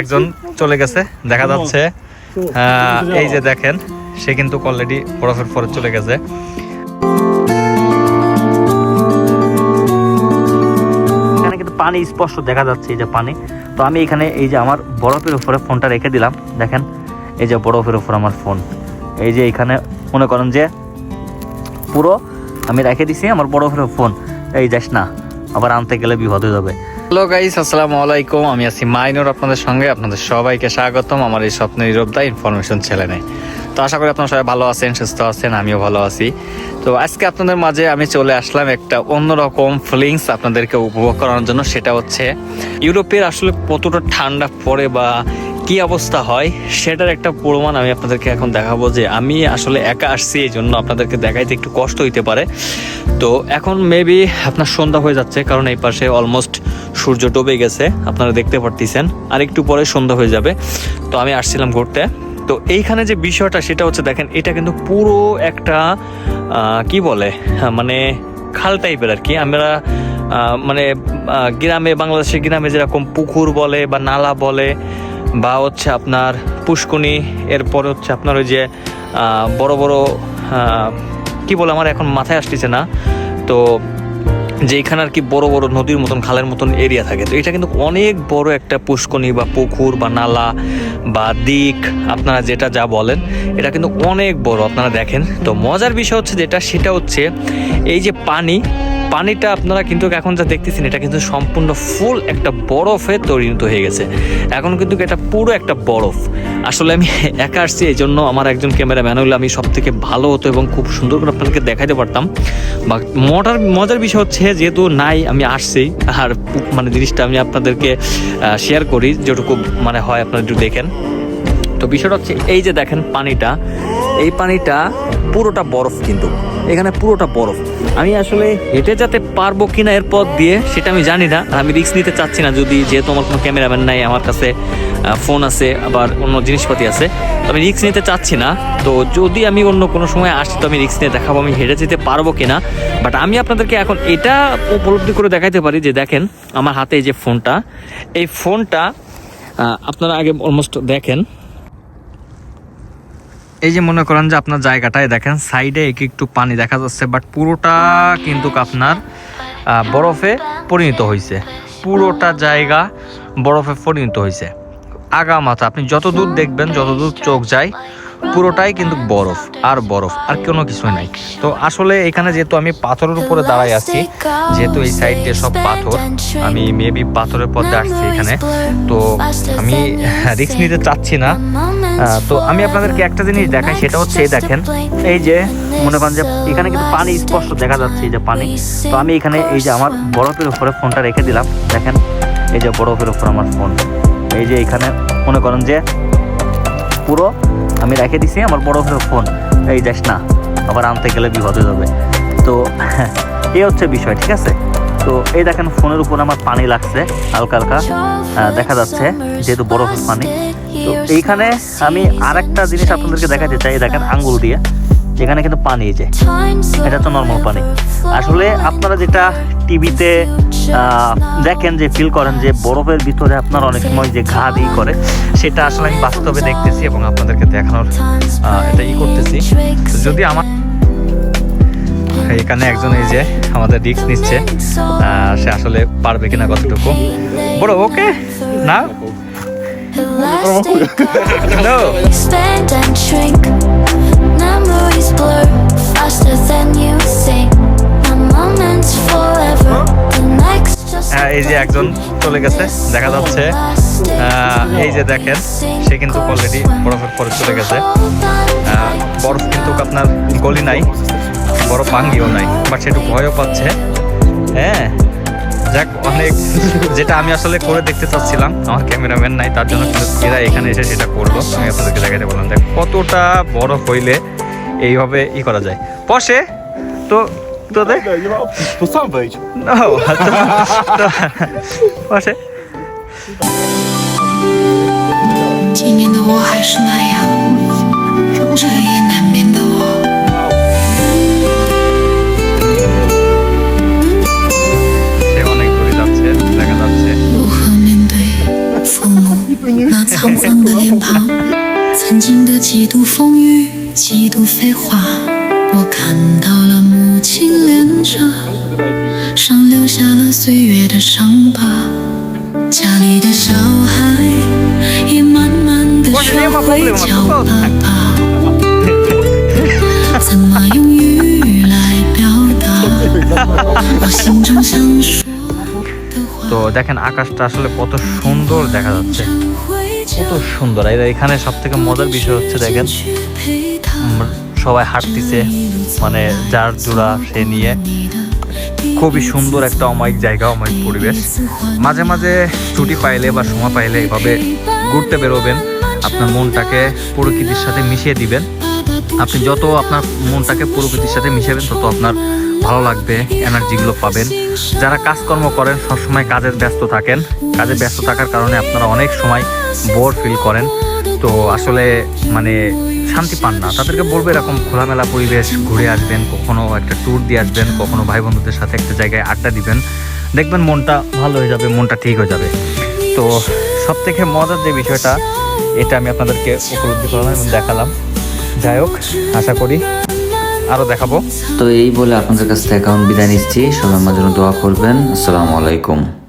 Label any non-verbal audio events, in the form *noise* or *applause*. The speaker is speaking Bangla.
একজন চলে গেছে, দেখা যাচ্ছে। এই যে দেখেন, সে কিন্তু অলরেডি বরফের পরে চলে গেছে। এখানে কিন্তু পানি স্পষ্ট দেখা যাচ্ছে, এই যে পানি। তো আমি এখানে এই যে আমার বরফের উপরে ফোনটা রেখে দিলাম। দেখেন, এই যে বরফের উপর আমার ফোন। এই যে এখানে মনে করেন যে পুরো আমি রেখে দিছি আমার বরফের ফোন। এই যাস না, আবার আনতে গেলে বিপদ হয়ে যাবে। হ্যালো গাইস আসসালামু আলাইকুম। আমি আছি মাইনুর আপনাদের সঙ্গে। আপনাদের সবাইকে স্বাগতম আমার এই স্বপ্ন নিরবদা ইনফরমেশন চ্যানেলে তো আশা করি আপনারা সবাই ভালো আছেন, সুস্থ আছেন, আমিও ভালো আছি। তো আজকে আপনাদের মাঝে আমি চলে আসলাম একটা অন্যরকম ফিলিংস আপনাদেরকে উপভোগ করানোর জন্য। সেটা হচ্ছে, ইউরোপের আসলে কতটা ঠান্ডা পড়ে বা কি অবস্থা হয়, সেটার একটা প্রমাণ আমি আপনাদেরকে এখন দেখাবো যে আমি আসলে একা আসছি, এই জন্য আপনাদেরকে দেখাইতে একটু কষ্ট হইতে পারে। তো এখন মেবি আপনার সন্ধ্যা হয়ে যাচ্ছে, কারণ এই পাশে অলমোস্ট সূর্য ডুবে গেছে আপনারা দেখতে পারতেছেন আর একটু পরে সন্ধ্যা হয়ে যাবে। তো আমি আসছিলাম ঘুরতে। তো এইখানে যে বিষয়টা সেটা হচ্ছে দেখেন এটা কিন্তু পুরো একটা কি বলে হ্যাঁ, মানে খাল টাইপের আর কি। আমরা মানে গ্রামে বাংলাদেশের গ্রামে যেরকম পুকুর বলে বা নালা বলে বা হচ্ছে আপনার পুষ্কনি এরপর হচ্ছে আপনার ওই যে বড় বড় কি বলে আমার এখন মাথায় আসতেছে না। তো যে এখানে আর কি বড় বড় নদীর মতন, খালের মতন এরিয়া থাকে। তো এটা কিন্তু অনেক বড় একটা পুষ্কনি বা পুকুর বা নালা বা দিক, আপনারা যেটা যা বলেন, এটা কিন্তু অনেক বড়, আপনারা দেখেন। তো মজার বিষয় হচ্ছে যেটা, সেটা হচ্ছে এই যে পানি, পানিটা আপনারা কিন্তু এখন যা দেখতেছেন, এটা কিন্তু সম্পূর্ণ ফুল একটা বরফে পরিণত হয়ে গেছে। এখন কিন্তু এটা পুরো একটা বরফ। আসলে আমি একা আসছি এই জন্য আমার একজন ক্যামেরাম্যান হলে আমি সব থেকে ভালো হতো এবং খুব সুন্দর করে আপনাদেরকে দেখাইতে পারতাম। বা মজার মজার বিষয় হচ্ছে যেহেতু নাই, আমি আসছি। আর মানে জিনিসটা আমি আপনাদেরকে শেয়ার করি, যেটুকু মানে হয় আপনারা একটু দেখেন। তো বিষয়টা হচ্ছে এই যে দেখেন পানিটা, এই পানিটা পুরোটা বরফ কিন্তু। এখানে পুরোটা বরফ। আমি আসলে হেঁটে যেতে পারব কিনা এর পথ দিয়ে, সেটা আমি জানি না। আর আমি রিস্ক নিতে চাচ্ছি না যদি যেহেতু আমার কোনো ক্যামেরাম্যান নাই আমার কাছে। ফোন আছে, আবার অন্য জিনিসপাতি আছে। আমি রিস্ক নিতে চাচ্ছি না। তো যদি আমি অন্য কোনো সময় আসি, তো আমি রিস্ক নিয়ে দেখাবো, আমি হেঁটে যেতে পারব কিনা। বাট আমি আপনাদেরকে এখন এটা উপলব্ধি করে দেখাইতে পারি যে, দেখেন, আমার হাতে এই যে ফোনটা এই ফোনটা আপনারা আগে অলমোস্ট দেখেন। এই যে মনে করেন যে আপনার জায়গাটায় দেখেন সাইডে একটু একটু পানি দেখা যাচ্ছে বাট পুরোটা কিন্তু আপনার বরফে পরিণত হয়েছে পুরোটা জায়গা বরফে পরিণত হয়েছে আগা মাথা আপনি যত দূর দেখবেন যত দূর চোখ যায় পুরোটাই কিন্তু বরফ আর বরফ আর কোনো কিছুই নাই। তো আসলে এখানে যেহেতু আমি পাথরের উপরে দাঁড়াই আছি যেহেতু এই সাইড দিয়ে সব পাথর আমি মেবি পাথরের পথে আসছি এখানে। তো আমি রিস্ক *laughs* নিতে চাচ্ছি না। তো আমি আপনাদেরকে একটা জিনিস দেখাই সেটা হচ্ছে এই দেখেন এই যে মনে করেন যে এখানে কিন্তু পানি স্পষ্ট দেখা যাচ্ছে এই যে পানি। তো আমি এখানে এই যে আমার বরফের উপরে ফোনটা রেখে দিলাম। দেখেন এই যে বরফের উপর আমার ফোন। এই যে এখানে মনে করেন যে পুরো আমি রেখে দিছি আমার বড় বরফের ফোন। এই যাস না, আবার আনতে গেলে বিপদ হয়ে যাবে। তো, *laughs* এই হচ্ছে বিষয়, ঠিক আছে? তো এই দেখেন ফোনের উপর আমার পানি লাগছে, হালকা হালকা। দেখা যাচ্ছে, যেহেতু বরফের পানি। তো এইখানে আমি আরেকটা জিনিস আপনাদেরকে দেখাতে চাই দেখেন আঙ্গুল দিয়ে। এখানে কিন্তু পানি যে এটা তো নর্মাল পানি। আসলে আপনারা যেটা টিভিতে দেখেন যে ফিল করেন যে বরফের ভিতরে আপনার অনেক সময় যে ঘা ই করে সেটা আসলে আমি বাস্তবে দেখতেছি এবং আপনাদেরকে দেখানোর এটা ই করতেছি। যদি আমার এখানে একজন এই যে আমাদের রিক্স নিচ্ছে সে আসলে পারবে কিনা কতটুকু? বড় ওকে? না? No. Expand and shrink. Blur faster than you think. My moments forever. The next just হ্যাঁ এই যে একজন চলে গেছে, দেখা যাচ্ছে এই যে দেখেন, সে কিন্তু অলরেডি বরফের পরে চলে গেছে বরফ কিন্তু আপনার গলি নাই, বরফ ভাঙ্গিও নাই বাট সে একটু ভয়ও পাচ্ছে হ্যাঁ যাক, অনেক, যেটা আমি আসলে করে দেখতে চাচ্ছিলাম, আমার ক্যামেরাম্যান নাই, তার জন্য কিন্তু এরা এখানে এসে সেটা করল আমি আপনাদেরকে দেখাতে বললাম, দেখ, কতটা বরফ হইলে এইভাবে ই করা যায় পশে তো তো দেখ Tô só um beijo. No, to, to, właśnie. 今年的我还是那样，彻夜 经的几度风雨，几度飞花，我看到了母亲脸颊上留下了岁月的伤疤。家里的小孩也慢慢的学会叫爸爸，怎么用语来表达我心中想说的话？ তো দেখেন আকাশটা আসলে কত সুন্দর দেখা যাচ্ছে *laughs* কত সুন্দর। আর এখানে সব থেকে মজার বিষয় হচ্ছে দেখেন সবাই হাঁটতেছে মানে যার জোড়া সে নিয়ে। খুবই সুন্দর একটা অমায়িক জায়গা, অমায়িক পরিবেশ। মাঝে মাঝে ছুটি পাইলে বা সময় পাইলে এভাবে ঘুরতে বেরোবেন। আপনার মনটাকে প্রকৃতির সাথে মিশিয়ে দিবেন। আপনি যত আপনার মনটাকে প্রকৃতির সাথে মিশাবেন, তত আপনার ভালো লাগবে এনার্জিগুলো পাবেন। যারা কাজকর্ম করেন, সবসময় কাজের ব্যস্ত থাকেন। কাজে ব্যস্ত থাকার কারণে আপনারা অনেক সময় বোর ফিল করেন। তো আসলে মানে শান্তি পান না। তাদেরকে বলব এরকম খোলামেলা পরিবেশ, ঘুরে আসবেন, কখনো একটা ট্যুর দিয়ে আসবেন, কখনো ভাই বন্ধুদের সাথে একটা জায়গায় আড্ডা দিবেন। দেখবেন মনটা ভালো হয়ে যাবে, মনটা ঠিক হয়ে যাবে। তো সব থেকে মজার যে বিষয়টা, এটা আমি আপনাদেরকে উপলব্ধি করলাম এবং দেখালাম। যাই হোক, আশা করি আরও দেখাবো। তো এই বলে আপনাদের কাছ থেকে এখন বিদায় নিচ্ছি। সবাই আমার জন্য দোয়া করবেন। আসসালামু আলাইকুম।